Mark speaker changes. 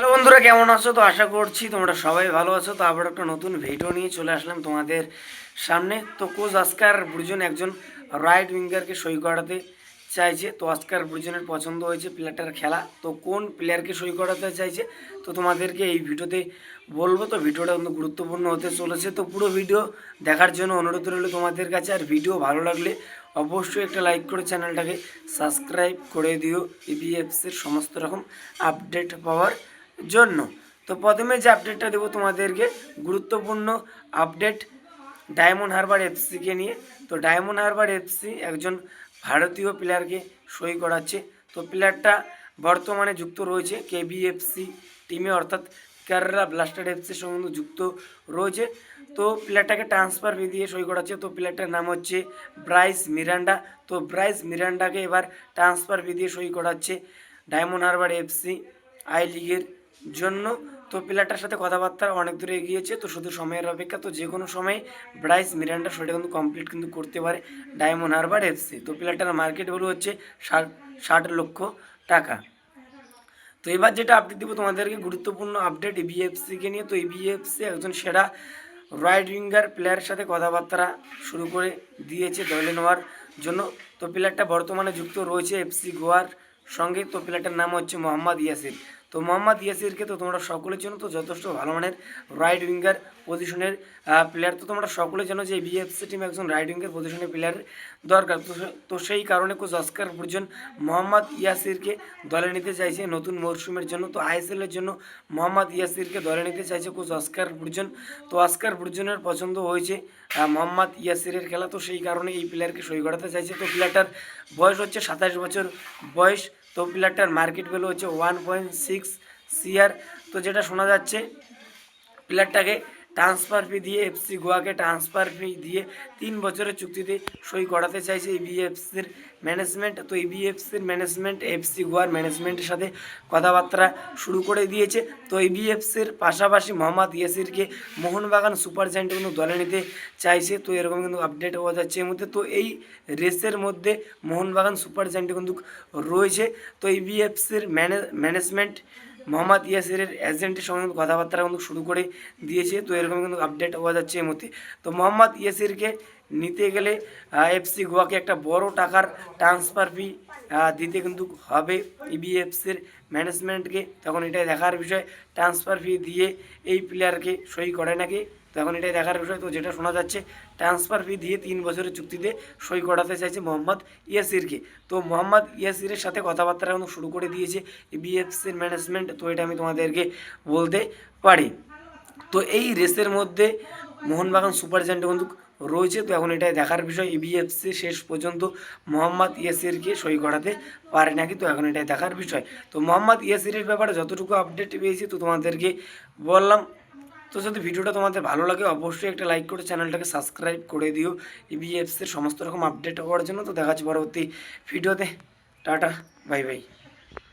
Speaker 1: Hello বন্ধুরা, কেমন আছো? তো আশা করছি তোমরা সবাই ভালো আছো। তো আবার একটা নতুন ভিডিও নিয়ে চলে আসলাম তোমাদের সামনে। তো কোচ আজকার ব্রুজন একজন রাইট উইঙ্গারকে সই করাতে চাইছে। তো আজকার ব্রুজনের পছন্দ হয়েছে প্লেয়ারটার খেলা। তো কোন প্লেয়ারকে সই করাতে চাইছে? তো তোমাদেরকে এই ভিডিওতে বলব। তো ভিডিওটা কিন্তু গুরুত্বপূর্ণ হতে চলেছে। তো পুরো ভিডিও দেখার জন্য অনুরোধ রইল তোমাদের কাছে। আর ভিডিও ভালো লাগলে অবশ্যই একটা লাইক করে চ্যানেলটাকে সাবস্ক্রাইব করে দিও। ইবিএফসির সমস্ত রকম আপডেট পাওয়ার জন্য। তো প্রথমে যে আপডেটটা দেবো তোমাদেরকে, গুরুত্বপূর্ণ আপডেট ডায়মন্ড হারবার এফসিকে নিয়ে। তো ডায়মন্ড হারবার এফসি একজন ভারতীয় প্লেয়ারকে সই করাচ্ছে। তো প্লেয়ারটা বর্তমানে যুক্ত রয়েছে কেবিএফসি টিমে অর্থাৎ কেরালা ব্লাস্টার এফসির সঙ্গে যুক্ত রয়েছে। তো প্লেয়ারটাকে ট্রান্সফার ফি দিয়ে সই করাচ্ছে। তো প্লেয়ারটার নাম হচ্ছে ব্রাইস মিরান্ডা তো ব্রাইস মিরান্ডাকে এবার ট্রান্সফার ফি দিয়ে সই করাচ্ছে ডায়মন্ড হারবার এফসি আই লিগের জন্য তো প্লেয়ারটার সাথে কথাবার্তা অনেক দূরে এগিয়েছে তো শুধু সময়ের অপেক্ষা, তো যে কোনো সময় ব্রাইস মিরান্ডা সেটা কিন্তু কমপ্লিট কিন্তু করতে পারে ডায়মন্ড হারবার এফসি তো প্লেয়ারটার মার্কেট ভ্যালু হচ্ছে ষাট লক্ষ টাকা। তো এবার যেটা আপডেট দিব তোমাদেরকে, গুরুত্বপূর্ণ আপডেট ইবিএফসিকে নিয়ে। তো ইবিএফসি একজন সেরা রাইট উইঙ্গার প্লেয়ারের সাথে কথাবার্তা শুরু করে দিয়েছে দলে নেওয়ার জন্য। তো প্লেয়ারটা বর্তমানে যুক্ত রয়েছে এফসি গোয়ার সঙ্গে। তো প্লেয়ারটার নাম হচ্ছে মোহাম্মদ ইয়াসির। তো মোহাম্মদ ইয়াসিরকে তো তোমরা সকলের জন্য তো যথেষ্ট ভালো মানের রাইট উইঙ্গার পজিশনের প্লেয়ার তো তোমরা সকলে জানো যে বিএফসি টিম একজন রাইট উইঙ্গার পজিশনের প্লেয়ারের দরকার। তো সেই কারণে কোচ অস্কার বুর্জন মোহাম্মদ ইয়াসিরকে দলে নিতে চাইছে নতুন মরশুমের জন্য। তো আইএসএলের জন্য মোহাম্মদ ইয়াসিরকে দলে নিতে চাইছে কোচ অস্কার বুর্জন। তো অস্কার বুর্জনের পছন্দ হয়েছে মোহাম্মদ ইয়াসিরের খেলা। তো সেই কারণে এই প্লেয়ারকে সই করাতে চাইছে। তো প্লেয়ারটার বয়স হচ্ছে সাতাশ বছর বয়স। তো প্লেয়ারটার মার্কেট ভ্যালু হচ্ছে ওয়ান পয়েন্ট সিক্স সিআর তো যেটা শোনা যাচ্ছে প্লেয়ারটাকে ট্রান্সফার ফি দিয়ে এফসি গোয়াকে ট্রান্সফার ফি দিয়ে তিন বছরের চুক্তিতে সই করাতে চাইছে এই বিএফসির ম্যানেজমেন্ট তো এই বিএফসির ম্যানেজমেন্ট এফসি গোয়ার ম্যানেজমেন্টের সাথে কথাবার্তা শুরু করে দিয়েছে। তো এই বিএফসির পাশাপাশি মোহাম্মদ ইয়াসিরকে মোহনবাগান সুপার জায়েন্ট কিন্তু দলে নিতে চাইছে। তো এরকম কিন্তু আপডেট হওয়া যাচ্ছে এর মধ্যে। তো এই রেসের মধ্যে মোহনবাগান সুপার জায়েন্ট কিন্তু রয়েছে। তো এই বিএফসির ম্যানেজমেন্ট মোহাম্মদ ইয়াসিরের এজেন্টের সঙ্গে কিন্তু কথাবার্তা কিন্তু শুরু করে দিয়েছে। তো এরকম কিন্তু আপডেট হওয়া যাচ্ছে এই মধ্যে তো মোহাম্মদ ইয়াসিরকে নিতে গেলে এফসি গোয়াকে একটা বড় টাকার ট্রান্সফার ফি দিতে কিন্তু হবে। ইবিএফসির ম্যানেজমেন্টকে তখন এটাই দেখার বিষয়। ট্রান্সফার ফি দিয়ে এই প্লেয়ারকে সই করে নাকি? তখন এটাই দেখার বিষয়। তো যেটা শোনা যাচ্ছে ট্রান্সফার ফি দিয়ে তিন বছরের চুক্তিতে সই করাতে চাইছে মোহাম্মদ ইয়াসিরকে তো মোহাম্মদ ইয়াসিরের সাথে কথাবার্তা এখন শুরু করে দিয়েছে বিএফসির ম্যানেজমেন্ট তো এটা আমি তোমাদেরকে বলতে পারি। তো এই রেসের মধ্যে মোহনবাগান সুপার জায়েন্ট কিন্তু রয়েছে, তো এখন এটাই দেখার বিষয়। ইবিএফসি শেষ পর্যন্ত মোহাম্মদ ইয়াসিরকে সই করাতে পারে নাকি, তো এখন এটাই দেখার বিষয়। তো মোহাম্মদ ইয়াসিরের ব্যাপারে যতটুকু আপডেট পেয়েছি, তো তোমাদেরকে বললাম তো যদি ভিডিওটা তোমাদের ভালো লাগে, অবশ্যই একটা লাইক করে চ্যানেলটাকে সাবস্ক্রাইব করে দিও। ইবিএফসির সমস্ত রকম আপডেট হওয়ার জন্য তো দেখা যাচ্ছে পরবর্তী ভিডিওতে টাটা বাই বাই